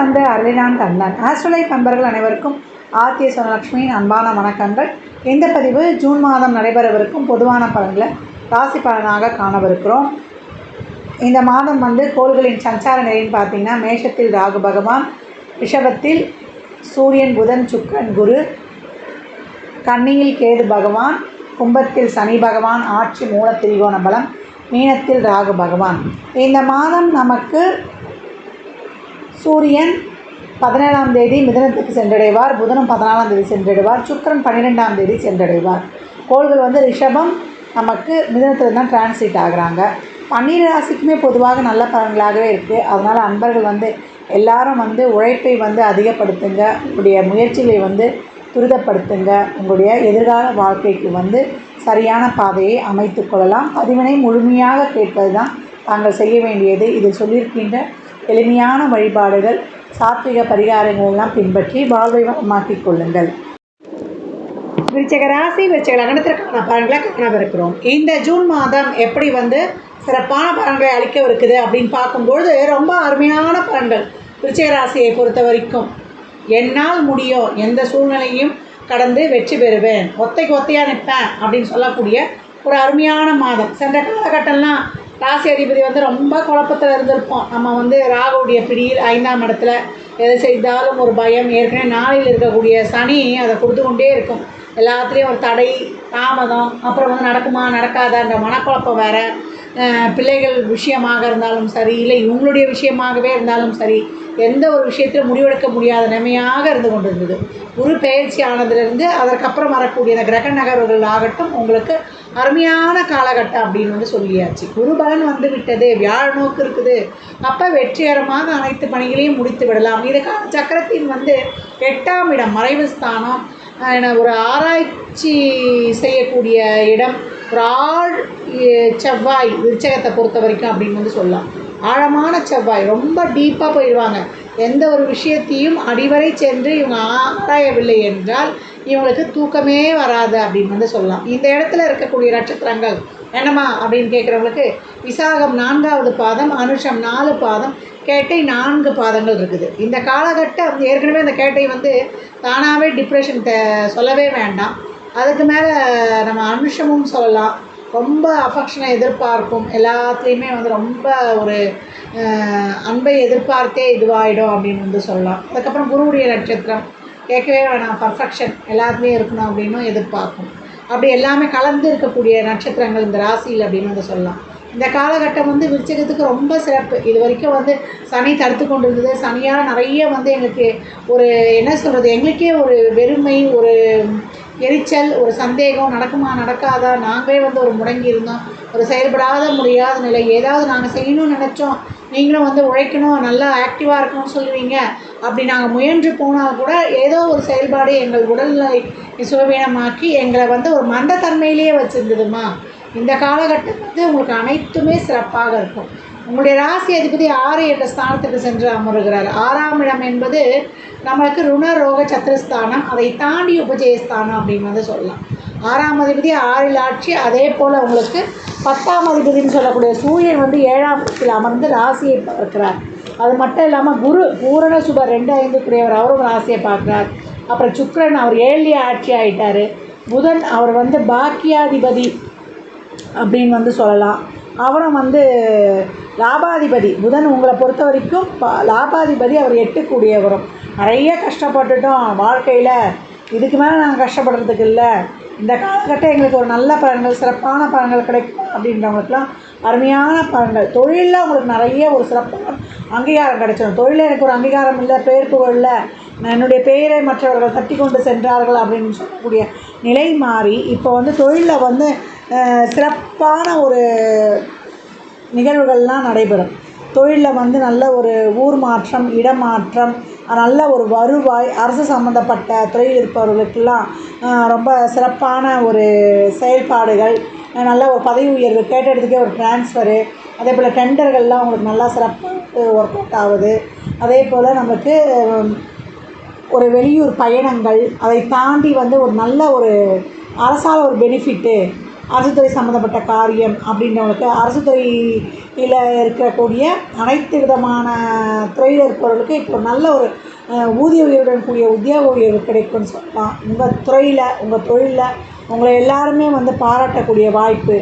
வந்து அருளினான் கண்ணன். ஆஸ்ட்ரலைஃப் நண்பர்கள் அனைவருக்கும் ஆர்த்திய சுனலட்சுமியின் அன்பான வணக்கங்கள். இந்த பதிவு ஜூன் மாதம் நடைபெறவிருக்கும் பொதுவான பலன்களை ராசி பலனாக காணவிருக்கிறோம். இந்த மாதம் வந்து கோள்களின் சஞ்சார நிலைன்னு பார்த்தீங்கன்னா மேஷத்தில் ராகு பகவான் ரிஷபத்தில் சூரியன் புதன் சுக்கரன் குரு கன்னியில் கேது பகவான் கும்பத்தில் சனி பகவான் ஆட்சி மூல திரிகோண பலம் மீனத்தில் ராகு பகவான். இந்த மாதம் நமக்கு சூரியன் பதினேழாம் தேதி மிதனத்துக்கு சென்றடைவார். புதனும் பதினாலாம் தேதி சென்றடைவார். சுக்கிரன் பன்னிரெண்டாம் தேதி சென்றடைவார். கோள்கள் வந்து ரிஷபம். நமக்கு மிதனத்தில் தான் டிரான்ஸ்லேட் ஆகுறாங்க. பன்னீர் ராசிக்குமே பொதுவாக நல்ல பலன்களாகவே இருக்குது அதனால் அன்பர்கள் வந்து எல்லாரும் வந்து உழைப்பை வந்து அதிகப்படுத்துங்க. உங்களுடைய முயற்சிகளை வந்து துரிதப்படுத்துங்க. உங்களுடைய எதிர்கால வாழ்க்கைக்கு வந்து சரியான பாதையை அமைத்து கொள்ளலாம். பதிவினை முழுமையாக கேட்பது தான் தாங்கள் செய்ய வேண்டியது. இதில் சொல்லியிருக்கின்ற எளிமையான வழிபாடுகள் சாத்விக பரிகாரங்களெல்லாம் பின்பற்றி வாழ்வை வளமாக்கிக் கொள்ளுங்கள். விருச்சக ராசி விருச்சக லக்னத்திற்கான பலன்களை காணவிருக்கிறோம். இந்த ஜூன் மாதம் எப்படி வந்து சிறப்பான பலன்களை அளிக்கவிருக்குது அப்படின்னு பார்க்கும்பொழுது ரொம்ப அருமையான பலன்கள் விருச்சிக ராசியை பொறுத்த வரைக்கும். என்னால் முடியும் எந்த சூழ்நிலையும் கடந்து வெற்றி பெறுவேன் ஒத்தைக்கு ஒத்தையாக நிற்பேன் அப்படின்னு சொல்லக்கூடிய ஒரு அருமையான மாதம். சென்ற காலகட்டம்லாம் ராசி அதிபதி வந்து ரொம்ப குழப்பத்தில் இருந்திருப்போம். நம்ம வந்து ராகுடைய பிடியில் ஐந்தாம் இடத்துல எது செய்தாலும் ஒரு பயம். ஏற்கனவே நாளில் இருக்கக்கூடிய சனி அதை கொடுத்து கொண்டே இருக்கும். எல்லாத்துலேயும் ஒரு தடை தாமதம் அப்புறம் வந்து நடக்குமா நடக்காதான்ற மனக்குழப்பம் வேறு. பிள்ளைகள் விஷயமாக இருந்தாலும் சரி இல்லை இவங்களுடைய விஷயமாகவே இருந்தாலும் சரி எந்த ஒரு விஷயத்திலும் முடிவெடுக்க முடியாத நிலைமையாக இருந்து கொண்டிருந்தது. குரு பயிற்சி ஆனதுலேருந்து அதற்கப்புறம் வரக்கூடிய இந்த கிரக நகர்வுகள் ஆகட்டும் உங்களுக்கு அருமையான காலகட்டம் அப்படின்னு வந்து சொல்லியாச்சு. குரு பலன் வந்து விட்டது வியாழ நோக்கு இருக்குது. அப்போ வெற்றிகரமாக அனைத்து பணிகளையும் முடித்து விடலாம். இதுக்கான சக்கரத்தின் வந்து எட்டாம் இடம் மறைவு ஸ்தானம். ஒரு ஆராய்ச்சி செய்யக்கூடிய இடம். ஒரு ஆழ் செவ்வாய் விருச்சகத்தை பொறுத்த வரைக்கும் அப்படின்னு வந்து சொல்லலாம். ஆழமான செவ்வாய். ரொம்ப டீப்பாக போயிடுவாங்க எந்த ஒரு விஷயத்தையும் அடிவரை சென்று இவங்க ஆராயவில்லை என்றால் இவங்களுக்கு தூக்கமே வராது அப்படின்னு வந்து சொல்லலாம். இந்த இடத்துல இருக்கக்கூடிய நட்சத்திரங்கள் என்னம்மா அப்படின்னு கேட்குறவங்களுக்கு விசாகம் நான்காவது பாதம் அனுஷம் நாலு பாதம் கேட்டை நான்கு பாதங்கள் இருக்குது. இந்த காலகட்டம் ஏற்கனவே அந்த கேட்டை வந்து தானாகவே டிப்ரெஷன் சொல்லவே வேண்டாம். அதுக்கு மேலே நம்ம அனுஷமும் சொல்லலாம். ரொம்ப அஃபெக்ஷனை எதிர்பார்க்கும். எல்லாத்துலேயுமே வந்து ரொம்ப ஒரு அன்பை எதிர்பார்த்தே இதுவாகிடும் அப்படின்னு வந்து சொல்லலாம். அதுக்கப்புறம் குருவுடைய நட்சத்திரம். கேட்கவே வேணாம். பர்ஃபெக்ஷன் எல்லாருமே இருக்கணும் அப்படின்னும் எதிர்பார்க்கும் அப்படி எல்லாமே கலந்து இருக்கக்கூடிய நட்சத்திரங்கள் இந்த ராசியில் அப்படின்னு வந்து சொல்லலாம். இந்த காலகட்டம் வந்து விருச்சகத்துக்கு ரொம்ப சிறப்பு. இது வரைக்கும் வந்து சனி தடுத்து கொண்டு இருந்தது சனியால் நிறைய வந்து எங்களுக்கு ஒரு என்ன சொல்கிறது எங்களுக்கே ஒரு வெறுமை ஒரு எரிச்சல் ஒரு சந்தேகம் நடக்குமா நடக்காதா? நாங்களே வந்து ஒரு முடங்கி இருந்தோம். ஒரு செயல்படாத முடியாத நிலை. ஏதாவது நாங்கள் செய்யணும்னு நினச்சோம். நீங்களும் வந்து உழைக்கணும் நல்லா ஆக்டிவாக இருக்கணும்னு சொல்லுவீங்க. அப்படி நாங்கள் முயன்று போனால் கூட ஏதோ ஒரு செயல்பாடு எங்கள் உடல்நிலை சுகவீனமாக்கி எங்களை வந்து ஒரு மந்தத்தன்மையிலேயே வச்சுருந்ததுமா. இந்த காலகட்டம் வந்து உங்களுக்கு அனைத்துமே சிறப்பாக இருக்கும். உங்களுடைய ராசி அதிபதி ஆறு என்ற ஸ்தானத்துக்கு சென்று அமருகிறார். ஆறாம் இடம் என்பது நம்மளுக்கு ருண ரோக சத்திரஸ்தானம் அதை தாண்டி உபஜயஸ்தானம் அப்படின்னு வந்து சொல்லலாம். ஆறாம் அதிபதி ஆறில் ஆட்சி அதே போல் உங்களுக்கு பத்தாம் அதிபதினு சொல்லக்கூடிய சூரியன் வந்து ஏழாம் இடத்தில் அமர்ந்து ராசியை பார்க்கிறார். அது மட்டும் இல்லாமல் குரு பூரண சுபர் ரெண்டு ஐந்து கூடியவர் அவரும் ராசியை பார்க்குறார். அப்புறம் சுக்கரன் அவர் ஏழிய ஆட்சி ஆகிட்டார் புதன் அவர் வந்து பாக்கியாதிபதி அப்படின்னு வந்து சொல்லலாம். அவரும் வந்து லாபாதிபதி. புதன் உங்களை பொறுத்த வரைக்கும் லாபாதிபதி அவர் எட்டுக்கூடியவரும். நிறைய கஷ்டப்பட்டுட்டோம். வாழ்க்கையில் இதுக்கு மேலே நாங்கள் கஷ்டப்படுறதுக்கு இல்லை. இந்த காலகட்டம் எங்களுக்கு ஒரு நல்ல பலன்கள் சிறப்பான பலன்கள் கிடைக்கும் அப்படின்றவங்களுக்குலாம் அருமையான பலன்கள். தொழிலில் உங்களுக்கு நிறைய ஒரு சிறப்பான அங்கீகாரம் கிடைச்சிடும். தொழிலில் எனக்கு ஒரு அங்கீகாரம் இல்லை பெயர் புகழில் என்னுடைய பெயரை மற்றவர்கள் தட்டி கொண்டு சென்றார்கள் அப்படின்னு சொல்லக்கூடிய நிலை மாறி இப்போ வந்து தொழிலில் வந்து சிறப்பான ஒரு நிகழ்வுகள்லாம் நடைபெறும். தொழிலில் வந்து நல்ல ஒரு ஊர் மாற்றம் இடமாற்றம் நல்ல ஒரு வருவாய் அரசு சம்மந்தப்பட்ட துறையில் இருப்பவர்களுக்கெல்லாம் ரொம்ப சிறப்பான ஒரு செயல்பாடுகள் நல்ல ஒரு பதவி உயர்வு கேட்ட இடத்துக்கே ஒரு ட்ரான்ஸ்ஃபரு அதே போல் டெண்டர்கள்லாம் உங்களுக்கு நல்லா சிறப்பாக ஒர்க் அவுட் ஆகுது. அதே போல் நமக்கு ஒரு வெளியூர் பயணங்கள் அதை தாண்டி வந்து ஒரு நல்ல ஒரு அரசால் ஒரு பெனிஃபிட்டு அரசு துறை சம்மந்தப்பட்ட காரியம் அப்படின்றவங்களுக்கு அரசு துறையில் இருக்கக்கூடிய அனைத்து விதமான துறையில் இருப்பவர்களுக்கு இப்போ நல்ல ஒரு ஊதிய உயர்வுடன் கூடிய உத்தியோக உயர்வு கிடைக்கும்னு சொல்லலாம். உங்கள் துறையில் உங்கள் தொழிலில் உங்களை எல்லாருமே வந்து பாராட்டக்கூடிய வாய்ப்பு.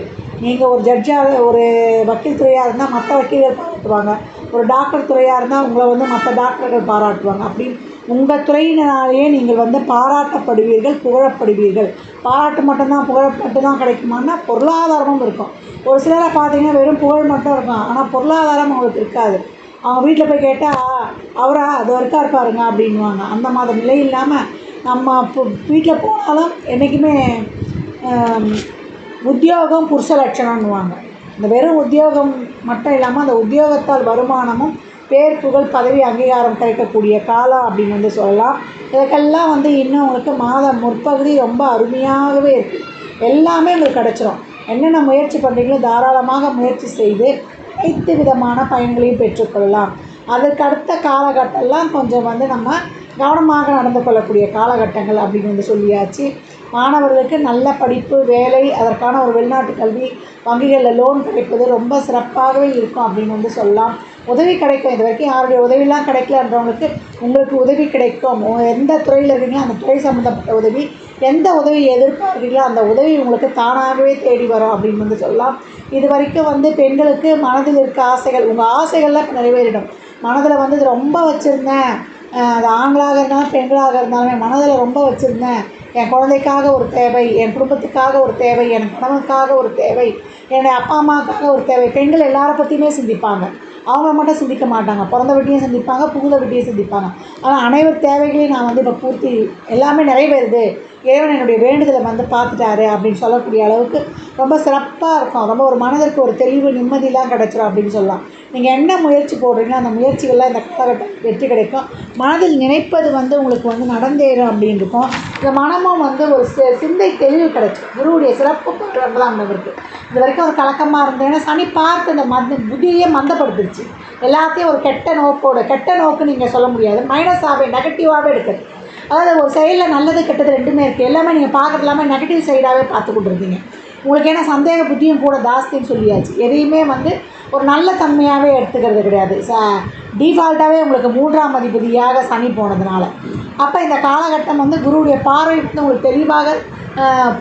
நீங்கள் ஒரு ஜட்ஜாக ஒரு வக்கீல் துறையாக இருந்தால் மற்ற வக்கீல்கள் பாராட்டுவாங்க. ஒரு டாக்டர் துறையாக இருந்தால் உங்களை வந்து மற்ற டாக்டர்கள் பாராட்டுவாங்க. அப்படின்னு உங்கள் துறையினாலேயே நீங்கள் வந்து பாராட்டப்படுவீர்கள் புகழப்படுவீர்கள். பாராட்டு மட்டும்தான் புகழ் மட்டும்தான் கிடைக்குமான்னா பொருளாதாரமும் இருக்கும். ஒரு சிலரை பார்த்தீங்கன்னா வெறும் புகழ் மட்டும் இருக்கும். ஆனால் பொருளாதாரம் அவங்களுக்கு இருக்காது. அவங்க வீட்டில் போய் கேட்டால் அவரா அது வரைக்கும் பாருங்க அப்படின்வாங்க அந்த மாதிரி நிலை இல்லாமல் நம்ம வீட்டில் போனாலும் என்றைக்குமே உத்தியோகம் புருஷ லட்சணம்னுவாங்க இந்த வெறும் உத்தியோகம் மட்டும் இல்லாமல் அந்த உத்தியோகத்தால் வருமானமும் பேர் புகழ் பதவி அங்கீகாரம் கிடைக்கக்கூடிய காலம் அப்படின்னு வந்து சொல்லலாம். இதற்கெல்லாம் வந்து இன்னும் உங்களுக்கு மாத முற்பகுதி ரொம்ப அருமையாகவே இருக்குது எல்லாமே உங்களுக்கு கிடச்சிரும். என்னென்ன முயற்சி பண்ணுறீங்களோ தாராளமாக முயற்சி செய்து அனைத்து விதமான பயன்களையும் பெற்றுக்கொள்ளலாம் அதற்கடுத்த அடுத்த காலகட்டம்லாம் கொஞ்சம் வந்து நம்ம கவனமாக நடந்து கொள்ளக்கூடிய காலகட்டங்கள் அப்படின்னு வந்து சொல்லியாச்சு. மாணவர்களுக்கு நல்ல படிப்பு வேலை அதற்கான ஒரு வெளிநாட்டு கல்வி வங்கிகளில் லோன் கிடைப்பது ரொம்ப சிறப்பாகவே இருக்கும் அப்படின்னு வந்து சொல்லலாம். உதவி கிடைக்கும். இது வரைக்கும் யாருடைய உதவிலாம் கிடைக்கலன்றவங்களுக்கு உங்களுக்கு உதவி கிடைக்கும். எந்த துறையில் இருக்கீங்களோ அந்த துறை சம்மந்தப்பட்ட உதவி எந்த உதவி எதிர்பார்க்குறீங்களோ அந்த உதவி உங்களுக்கு தானாகவே தேடி வரும் அப்படின்னு வந்து சொல்லலாம். இது வரைக்கும் வந்து பெண்களுக்கு மனதில் இருக்க ஆசைகள் உங்கள் ஆசைகள்லாம் நிறைவேறிடும். மனதில் வந்து இது ரொம்ப வச்சுருந்தேன். அது ஆண்களாக இருந்தாலும் பெண்களாக இருந்தாலுமே மனதில் ரொம்ப வச்சுருந்தேன். என் குழந்தைக்காக ஒரு தேவை என் குடும்பத்துக்காக ஒரு தேவை என் கணவனுக்காக ஒரு தேவை என்னுடைய அப்பா அம்மாவுக்காக ஒரு தேவை. பெண்கள் எல்லாரை பற்றியுமே சிந்திப்பாங்க. அவங்க மட்டும் சிந்திக்க மாட்டாங்க. பிறந்த வீட்டையும் சிந்திப்பாங்க புகுந்த வீட்டையும் சிந்திப்பாங்க. ஆனால் அனைவர் தேவைகளையும் நான் வந்து இப்போ பூர்த்தி எல்லாமே நிறைவேறுது. இறைவன் என்னுடைய வேண்டுதலை வந்து பார்த்துட்டாரு அப்படின்னு சொல்லக்கூடிய அளவுக்கு ரொம்ப சிறப்பாக இருக்கும். ரொம்ப ஒரு மனதிற்கு ஒரு தெளிவு நிம்மதியெலாம் கிடச்சிரும் அப்படின்னு சொல்லலாம். நீங்கள் என்ன முயற்சி போடுறீங்களோ அந்த முயற்சிகள்லாம் இந்த காலகட்டம் வெற்றி கிடைக்கும். மனதில் நினைப்பது வந்து உங்களுக்கு வந்து நடந்தேறும் அப்படின்னு இருக்கும் இந்த மனமும் வந்து ஒரு சி- சிந்தை தெளிவு கிடைச்சிடும் குருவுடைய சிறப்பு பெற்ற ஒன்பதாம் இது வரைக்கும் ஒரு கலக்கமாக இருந்தேன்னா சனி பார்த்து இந்த மந்த புதியே மந்தப்படுத்துருச்சு. எல்லாத்தையும் ஒரு கெட்ட நோக்கோட கெட்ட நோக்கு நீங்கள் சொல்ல முடியாது. மைனஸாகவே நெகட்டிவாகவே எடுக்கிறது அதாவது ஒரு சைடில் நல்லது கெட்டது ரெண்டுமே இருக்குது எல்லாமே நீங்கள் பார்க்குறது இல்லாமல் நெகட்டிவ் சைடாகவே பார்த்து கொண்டிருக்கீங்க. உங்களுக்கு ஏன்னா சந்தேக புத்தியும் கூட ஜாஸ்தின்னு சொல்லியாச்சு. எதையுமே வந்து ஒரு நல்ல தன்மையாகவே எடுத்துக்கிறது கிடையாது. ச டிஃபால்ட்டாகவே உங்களுக்கு மூன்றாம் அதிபதியாக சனி போனதுனால. அப்போ இந்த காலகட்டம் வந்து குருவுடைய பார்வை உங்களுக்கு தெளிவாக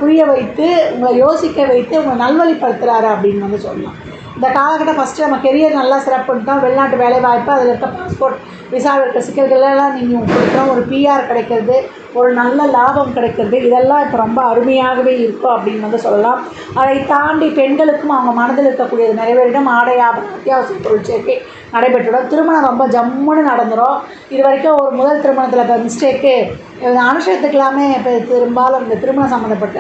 புரிய வைத்து உங்களை யோசிக்க வைத்து உங்களை நல்வழிப்படுத்துகிறாரு அப்படின்னு வந்து சொல்லலாம். இந்த காலகட்டம் ஃபஸ்ட்டு நம்ம கெரியர் நல்லா சிறப்புட்டோம் வெளிநாட்டு வேலைவாய்ப்பு அதில் இருக்க பாஸ்போர்ட் விசாவில் இருக்க சிக்கல்களெல்லாம் நீங்கள் கொடுக்குறோம் ஒரு பிஆர் கிடைக்கிறது ஒரு நல்ல லாபம் கிடைக்கிறது இதெல்லாம் இப்போ ரொம்ப அருமையாகவே இருக்கும் அப்படின்னு வந்து சொல்லலாம். அதை தாண்டி பெண்களுக்கும் அவங்க மனதில் இருக்கக்கூடியது நிறைவேறிடும் ஆடை ஆபரணம் அத்தியாவசிய பொருள் சேர்க்கை நடைபெற்றுடும் திருமணம் ரொம்ப ஜம்முன்னு நடந்துடும் இது வரைக்கும் ஒரு முதல் திருமணத்தில் இப்போ மிஸ்டேக்கு அனுஷத்துக்கெல்லாமே இப்போ பெரும்பாலும் இந்த திருமணம் சம்மந்தப்பட்ட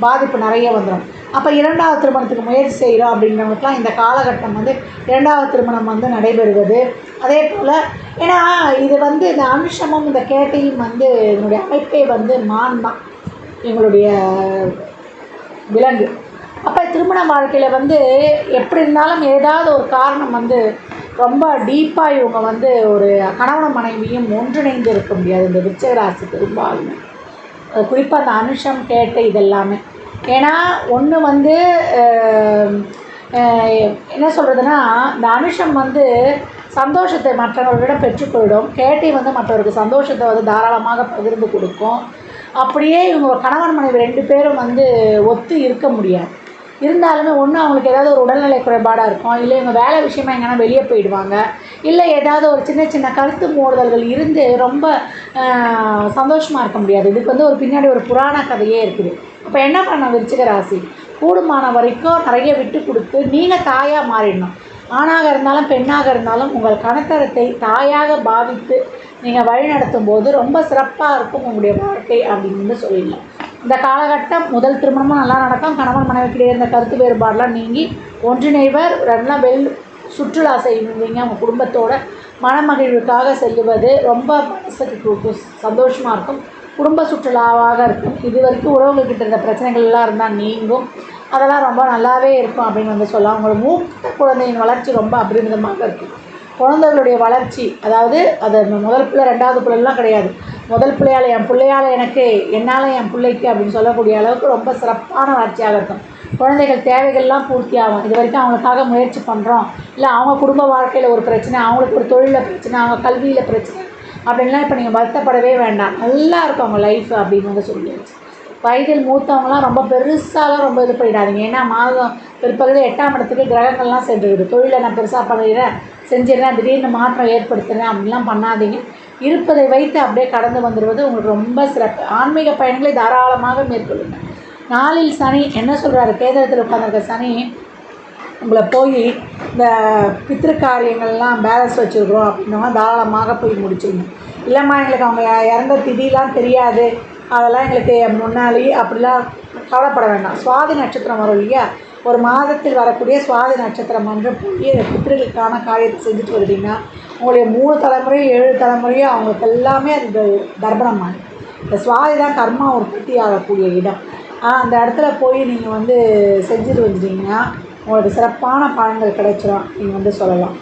பாதிப்பு நிறைய வந்துடும் அப்போ இரண்டாவது திருமணத்துக்கு முயற்சி செய்கிறோம் அப்படின்றவங்களுக்குலாம் இந்த காலகட்டம் வந்து இரண்டாவது திருமணம் வந்து நடைபெறுவது அதே போல் ஏன்னா இது வந்து இந்த அனுஷமும் இந்த கேட்டையும் வந்து என்னுடைய அமைப்பே வந்து மான் தான் எங்களுடைய விலங்கு. அப்போ திருமண வாழ்க்கையில் வந்து எப்படி இருந்தாலும் ஏதாவது ஒரு காரணம் வந்து ரொம்ப டீப்பாக இவங்க வந்து ஒரு கணவன் மனைவியும் ஒன்றிணைந்து இருக்க முடியாது. இந்த விச்சகராசி ராசி பெரும்பாலுமே. அது குறிப்பாக அந்த அனுஷம் கேட்டு இதெல்லாமே. ஏன்னா ஒன்று வந்து என்ன சொல்கிறதுன்னா இந்த அனுஷம் வந்து சந்தோஷத்தை மற்றவர்களிடம் பெற்றுக்கொள்ளும் கேட்டி வந்து மற்றவருக்கு சந்தோஷத்தை வந்து தாராளமாக பகிர்ந்து கொடுக்கும். அப்படியே இவங்க கணவன் மனைவி ரெண்டு பேரும் வந்து ஒத்து இருக்க முடியாது. இருந்தாலுமே ஒன்று அவங்களுக்கு ஏதாவது ஒரு உடல்நிலை குறைபாடாக இருக்கும். இல்லை இவங்க வேலை விஷயமா எங்கன்னா வெளியே போயிடுவாங்க. இல்லை ஏதாவது ஒரு சின்ன சின்ன கருத்து மோதல்கள் இருந்து ரொம்ப சந்தோஷமாக இருக்க முடியாது. இதுக்கு வந்து ஒரு பின்னாடி ஒரு புராண கதையே இருக்குது. அப்போ என்ன பண்ண விருச்சிக ராசி. கூடுமான வரைக்கும் நிறைய விட்டு கொடுத்து நீங்கள் தாயாக மாறிடணும். ஆணாக இருந்தாலும் பெண்ணாக இருந்தாலும் உங்கள் கணத்தரத்தை தாயாக பாவித்து நீங்கள் வழிநடத்தும் போது ரொம்ப சிறப்பாக இருக்கும் உங்களுடைய வாழ்க்கை அப்படின்னு சொல்லிடலாம். இந்த காலகட்டம் முதல் திருமணமும் நல்லா நடக்கும். கணவன் மனைவிக்கிடையே இருந்த கருத்து வேறுபாடெலாம் நீங்கி ஒன்றிணைவர் நல்லா வெல் சுற்றுலா செய்வீங்க. உங்கள் குடும்பத்தோட மனமகிழ்வுக்காக செல்லுவது ரொம்ப மனசுக்கு சந்தோஷமாக இருக்கும். குடும்ப சுற்றுலாவாக இருக்கும். இது வரைக்கும் உறவுகள்கிட்ட இருந்த பிரச்சனைகள் எல்லாம் இருந்தால் நீங்கும். அதெல்லாம் ரொம்ப நல்லாவே இருக்கும் அப்படின்னு வந்து சொல்லலாம். உங்களோட மூத்த குழந்தையின் வளர்ச்சி ரொம்ப அபரிமிதமாக இருக்கும். குழந்தைகளுடைய வளர்ச்சி அதாவது அது முதல் பிள்ளை ரெண்டாவது பிள்ளைலாம் கிடையாது. முதல் பிள்ளையால் என் பிள்ளையால் எனக்கு என்னால் என் பிள்ளைக்கு அப்படின்னு சொல்லக்கூடிய அளவுக்கு ரொம்ப சிறப்பான வளர்ச்சியாக இருக்கும். குழந்தைகள் தேவைகள்லாம் பூர்த்தி ஆகும் இது வரைக்கும் அவங்களுக்காக முயற்சி பண்ணுறோம் இல்லை அவங்க குடும்ப வாழ்க்கையில் ஒரு பிரச்சனை அவங்களுக்கு ஒரு தொழிலில் பிரச்சனை அவங்க கல்வியில் பிரச்சனை அப்படின்லாம் இப்போ நீங்கள் வருத்தப்படவே வேண்டாம். நல்லா இருக்கும் அவங்க லைஃப் அப்படின்னு வந்து சொல்லியாச்சு வயதில் மூத்தவங்களாம் ரொம்ப பெருசாலாம் ரொம்ப இது பண்ணிடாதீங்க. ஏன்னா மாதம் பிற்பகுதி எட்டாம் இடத்துக்கு கிரகங்கள்லாம் சென்றுக்குது தொழிலை நான் பெருசாக பண்ணிடுறேன் செஞ்சிடறேன் திடீர்னு மாற்றம் ஏற்படுத்துகிறேன் அப்படிலாம் பண்ணாதீங்க. இருப்பதை வைத்து அப்படியே கடந்து வந்துடுவது உங்களுக்கு ரொம்ப சிறப்பு. ஆன்மீக பயணங்களை தாராளமாக மேற்கொள்ளுங்க நாளில் சனி என்ன சொல்கிறாரு கேந்திரத்தில் உட்காந்துருக்க சனி உங்களை போய் இந்த பித்திரு காரியங்கள்லாம் பேலன்ஸ் வச்சுருக்குறோம் அப்படின்னா தாராளமாக போய் முடிச்சிடணும் இல்லைம்மா எங்களுக்கு அவங்க இறந்த திதிலாம் தெரியாது. அதெல்லாம் எங்களுக்கு முன்னாடி அப்படிலாம் கவலைப்பட வேண்டாம். சுவாதி நட்சத்திரம் வரும் இல்லையா? ஒரு மாதத்தில் வரக்கூடிய சுவாதி நட்சத்திரம் அன்று போய் பித்திருக்கான காரியத்தை செஞ்சுட்டு வருவீங்கன்னா உங்களுடைய மூணு தலைமுறையும் ஏழு தலைமுறையும் அவங்களுக்கு எல்லாமே அது தர்ப்பணம் ஆகும் இந்த சுவாதி தான் கர்மா உற்பத்தி ஆகக்கூடிய இடம். ஆனால் அந்த இடத்துல போய் நீங்கள் வந்து செஞ்சுட்டு வந்துட்டீங்கன்னா உங்களுக்கு சிறப்பான பலன்கள் கிடைச்சிடும் நீங்கள் வந்து சொல்லலாம்.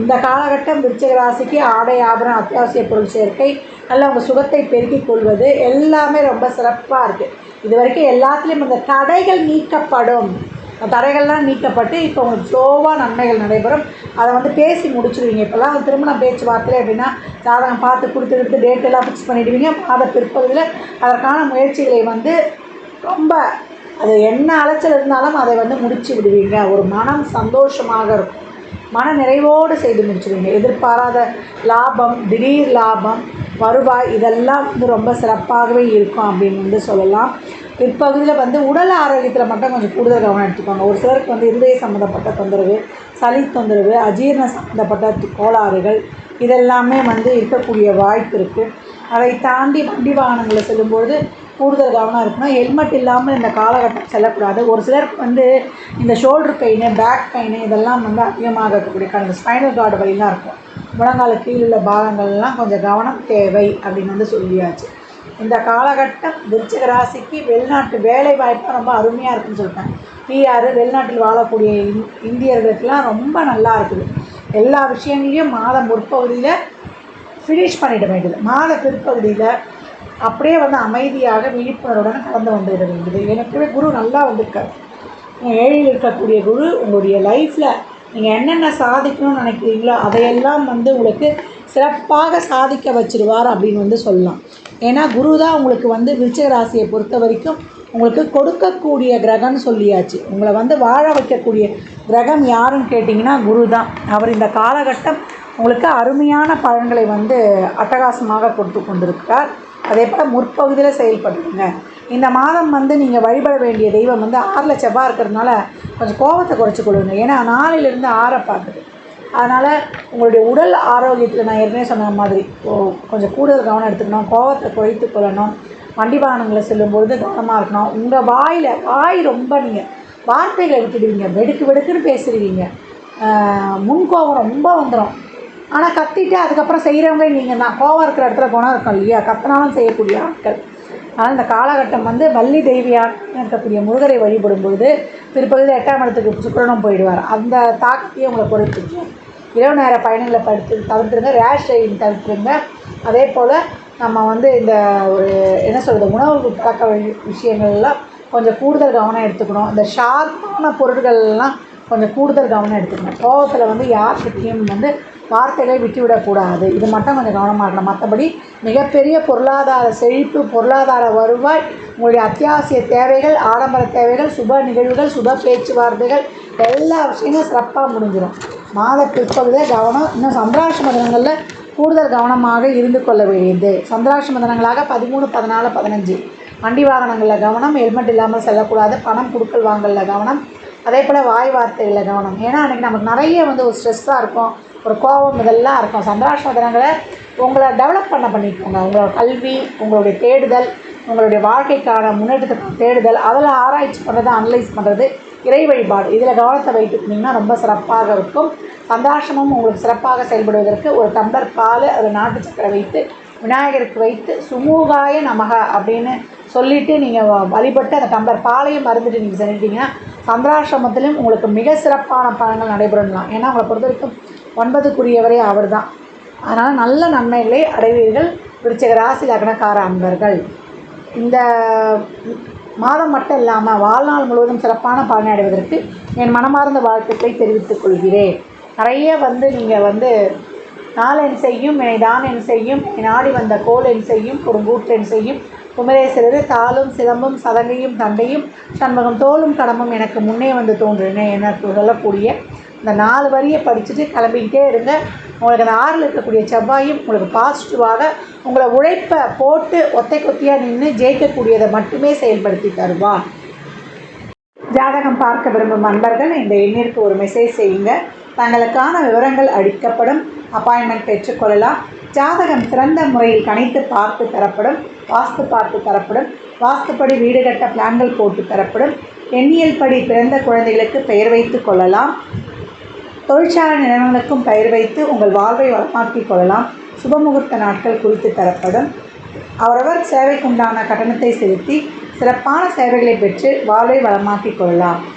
இந்த காலகட்டம் விருச்சிக ராசிக்கு ஆடை ஆபரணம் அத்தியாவசிய பொருள் சேர்க்கை நல்ல உங்கள் சுகத்தை பெருக்கிக் கொள்வது எல்லாமே ரொம்ப சிறப்பாக இருக்குது இது வரைக்கும் எல்லாத்துலேயும் இந்த தடைகள் நீக்கப்படும். தடைகள்லாம் நீக்கப்பட்டு இப்போ உங்களுக்கு ஸ்லோவாக நன்மைகள் நடைபெறும். அதை வந்து பேசி முடிச்சிடுவீங்க இப்போல்லாம் திருமண பேச்சுவார்த்தை அப்படின்னா ஜாதகம் பார்த்து கொடுத்து கொடுத்து டேட்டெல்லாம் ஃபிக்ஸ் பண்ணிவிடுவீங்க மாத பிற்பகுதியில் அதற்கான முயற்சிகளை வந்து ரொம்ப அது என்ன அலைச்சல் இருந்தாலும் அதை வந்து முடிச்சு விடுவீங்க. ஒரு மனம் சந்தோஷமாக இருக்கும். மன நிறைவோடு செய்து முடிச்சிடுவீங்க எதிர்பாராத லாபம் திடீர் லாபம் வருவாய் இதெல்லாம் வந்து ரொம்ப சிறப்பாகவே இருக்கும் அப்படின்னு வந்து சொல்லலாம். பிற்பகுதியில் வந்து உடல் ஆரோக்கியத்தில் மட்டும் கொஞ்சம் கூடுதல் கவனம் எடுத்துக்கோங்க. ஒரு சிலருக்கு வந்து இருதய சம்மந்தப்பட்ட தொந்தரவு சளி தொந்தரவு அஜீரண சம்மந்தப்பட்ட கோளாறுகள் இதெல்லாமே வந்து இருக்கக்கூடிய வாய்ப்பு இருக்குது அதை தாண்டி வண்டி வாகனங்களில் செல்லும்பொழுது கூடுதல் கவனம் இருக்கணும். ஹெல்மெட் இல்லாமல் இந்த காலகட்டம் செல்லக்கூடாது. ஒரு சிலருக்கு வந்து இந்த ஷோல்டர் பெயின் பேக் பெயின் இதெல்லாம் வந்து அதிகமாக இருக்கக்கூடிய அந்த ஸ்பைனல் கார்டு வழிலாம் இருக்கும். முழங்கால கீழ் உள்ள பாகங்கள்லாம் கொஞ்சம் கவனம் தேவை அப்படின்னு வந்து சொல்லியாச்சு. இந்த காலகட்டம் விருச்சிக ராசிக்கு வெளிநாட்டு வேலை வாய்ப்பாக ரொம்ப அருமையாக இருக்குன்னு சொல்லிட்டேன் பிஆர் வெளிநாட்டில் வாழக்கூடிய இந் இந்தியர்களுக்கெல்லாம் ரொம்ப நல்லா இருக்குது. எல்லா விஷயங்களையும் மாத முற்பகுதியில் ஃபினிஷ் பண்ணிட வேண்டியது. மாத பிற்பகுதியில் அப்படியே வந்து அமைதியாக விழிப்புணர்வுடன் கடந்து வந்துவிட வேண்டியது. எனக்குவே குரு நல்லா வந்திருக்காரு. ஏழில் இருக்கக்கூடிய குரு உங்களுடைய லைஃப்பில் நீங்கள் என்னென்ன சாதிக்கணும்னு நினைக்கிறீங்களோ அதையெல்லாம் வந்து உங்களுக்கு சிறப்பாக சாதிக்க வச்சிருவார் அப்படின்னு வந்து சொல்லலாம். ஏன்னா குரு தான் உங்களுக்கு வந்து விருச்சிக ராசியை பொறுத்த வரைக்கும் உங்களுக்கு கொடுக்கக்கூடிய கிரகம்னு சொல்லியாச்சு. உங்களை வந்து வாழ வைக்கக்கூடிய கிரகம் யாருன்னு கேட்டிங்கன்னா குரு தான். அவர் இந்த காலகட்டம் உங்களுக்கு அருமையான பலன்களை வந்து அட்டகாசமாக கொடுத்து கொண்டிருக்கிறார். அதே போல் முற்பகுதியில் செயல்படுங்க இந்த மாதம் வந்து நீங்கள் வழிபட வேண்டிய தெய்வம் வந்து ஆறில் செவ்வாய் இருக்கிறதுனால கொஞ்சம் கோபத்தை குறைச்சி கொள்ளுங்க. ஏன்னா நாளிலிருந்து ஆறை பார்க்குது. அதனால் உங்களுடைய உடல் ஆரோக்கியத்தில் நான் ஏற்கனவே சொன்ன மாதிரி ஓ கொஞ்சம் கூடுதல் கவனம் எடுத்துக்கணும் கோபத்தை குறைத்து கொள்ளணும் வண்டி வாகனங்களை செல்லும்பொழுது கவனமாக இருக்கணும். உங்கள் வாயில் வாய் ரொம்ப நீங்கள் வார்த்தைகளை விட்டுடுவீங்க வெடுக்கு வெடுக்குன்னு பேசிடுவீங்க முன்கோபம் ரொம்ப வந்துடும் ஆனால் கத்திட்டு அதுக்கப்புறம் செய்கிறவங்க நீங்கள் தான் கோவம் இருக்கிற இடத்துல குணம் இருக்கும் இல்லையா? கத்தினாலும் செய்யக்கூடிய ஆட்கள். ஆனால் இந்த காலகட்டம் வந்து வள்ளி தெய்வியாக இருக்கக்கூடிய முருகரை வழிபடும் பொழுது எட்டாம் இடத்துக்கு சுக்கிரனும் போயிடுவார். அந்த தாக்கத்தையும் உங்களை குறைச்சிக்கும் இரவு நேர பயணங்களை படுத்து தவிர்த்துருங்க ரேஷ் ட்ரைவிங் தவிர்த்துருங்க. அதே போல் நம்ம வந்து இந்த ஒரு என்ன சொல்கிறது உணவு பழக்க விஷயங்கள்லாம் கொஞ்சம் கூடுதல் கவனம் எடுத்துக்கணும். இந்த ஷார்ப்பான பொருட்கள்லாம் கொஞ்சம் கூடுதல் கவனம் எடுத்துக்கணும். கோவத்தில் வந்து யார்கிட்டையும் வந்து வார்த்தைகளை விட்டுவிடக்கூடாது. இது மட்டும் கொஞ்சம் கவனமாக இருக்கணும். மற்றபடி மிகப்பெரிய பொருளாதார செழிப்பு பொருளாதார வருவாய் உங்களுடைய அத்தியாவசிய தேவைகள் ஆடம்பர தேவைகள் சுப நிகழ்வுகள் சுப பேச்சுவார்த்தைகள் எல்லா விஷயங்களும் சிறப்பாக முடிஞ்சிடும் மாத பிற்பகுதியில் கவனம் இன்னும் சந்திராஷ்டம தினங்களில் கூடுதல் கவனமாக இருந்து கொள்ள வேண்டியது சந்திராஷ்டம தினங்களாக பதிமூணு பதினாலு பதினஞ்சு. வண்டி வாகனங்களில் கவனம் ஹெல்மெட் இல்லாமல் செல்லக்கூடாது. பணம் கொடுக்கல் வாங்கலில் கவனம். அதே போல் வாய் வார்த்தைகளில் கவனம். ஏன்னா அன்றைக்கி நமக்கு நிறைய வந்து ஒரு ஸ்ட்ரெஸ்ஸாக இருக்கும் ஒரு கோபம் இதெல்லாம் இருக்கும். சந்தோஷம் தினங்களை உங்களை டெவலப் பண்ண பண்ணிக்கோங்க. உங்களோட கல்வி உங்களுடைய தேடுதல் உங்களுடைய வாழ்க்கைக்கான முன்னேற்றத்தை தேடுதல் அதில் ஆராய்ச்சி பண்ணுறது அனலைஸ் பண்ணுறது இறை வழிபாடு. இதில் கவனத்தை வைத்துக்கிட்டிங்கன்னா ரொம்ப சிறப்பாக இருக்கும். சந்தாஷமும் உங்களுக்கு சிறப்பாக செயல்படுவதற்கு ஒரு டம்ளர் பால் ஒரு நாட்டு சக்கரை வைத்து விநாயகருக்கு வைத்து சுமூகாய நமக அப்படின்னு சொல்லிவிட்டு நீங்கள் வழிபட்டு அந்த டம்ளர் பாலையும் மறந்துட்டு நீங்கள் செஞ்சிட்டிங்கன்னா சந்திராசிரமத்திலும் உங்களுக்கு மிக சிறப்பான பலன்கள் நடைபெறலாம். ஏன்னா உங்களை பொறுத்த வரைக்கும் ஒன்பதுக்குரியவரே அவர் தான் அதனால் நல்ல நன்மைகளை அடைவீர்கள். விருச்சிக ராசி லக்னக்கார அன்பர்கள். இந்த மாதம் மட்டும் இல்லாமல் வாழ்நாள் முழுவதும் சிறப்பான பலனை அடைவதற்கு என் மனமார்ந்த வாழ்த்துக்களை தெரிவித்துக் கொள்கிறேன். நிறைய வந்து நீங்கள் வந்து நாளென் செய்யும் என்னை தான் என் செய்யும் என் நாடி வந்த கோல் என் செய்யும் கொடுங்கூற்றென் செய்யும் குமரேசரது தாளும் சிலம்பும் சதங்கையும் தண்டையும் சண்முகம் தோளும் கடமும் எனக்கு முன்னே வந்து தோன்றினே என சொல்லக்கூடிய இந்த நாலு வரியை படிச்சுட்டு கிளம்பிக்கிட்டே இருங்க. உங்களுக்கு அந்த ஆறில் இருக்கக்கூடிய செவ்வாயும் உங்களுக்கு பாசிட்டிவாக உங்களை உழைப்பை போட்டு ஒத்தை கொத்தியாக நின்று ஜெயிக்கக்கூடியதை மட்டுமே செயல்படுத்தி தருவார். ஜாதகம் பார்க்க விரும்பும் நண்பர்கள் இந்த எண்ணிற்கு ஒரு மெசேஜ் செய்யுங்க. தங்களுக்கான விவரங்கள் அளிக்கப்படும். அப்பாயின்மெண்ட் பெற்றுக்கொள்ளலாம் ஜாதகம் சிறந்த முறையில் கணித்து பார்த்து தரப்படும். வாஸ்து பார்த்து தரப்படும். வாஸ்துப்படி வீடு கட்ட பிளான்கள் போட்டு தரப்படும். எண்ணியல் படி பிறந்த குழந்தைகளுக்கு பெயர் வைத்து கொள்ளலாம். தொழிற்சாலை நிறுவனங்களுக்கும் பெயர் வைத்து உங்கள் வாழ்வை வளமாக்கிக் கொள்ளலாம். சுபமுகூர்த்த நாட்கள் குறித்து தரப்படும். அவரவர் சேவைக்குண்டான கட்டணத்தை செலுத்தி சிறப்பான சேவைகளை பெற்று வாழ்வை வளமாக்கிக் கொள்ளலாம்.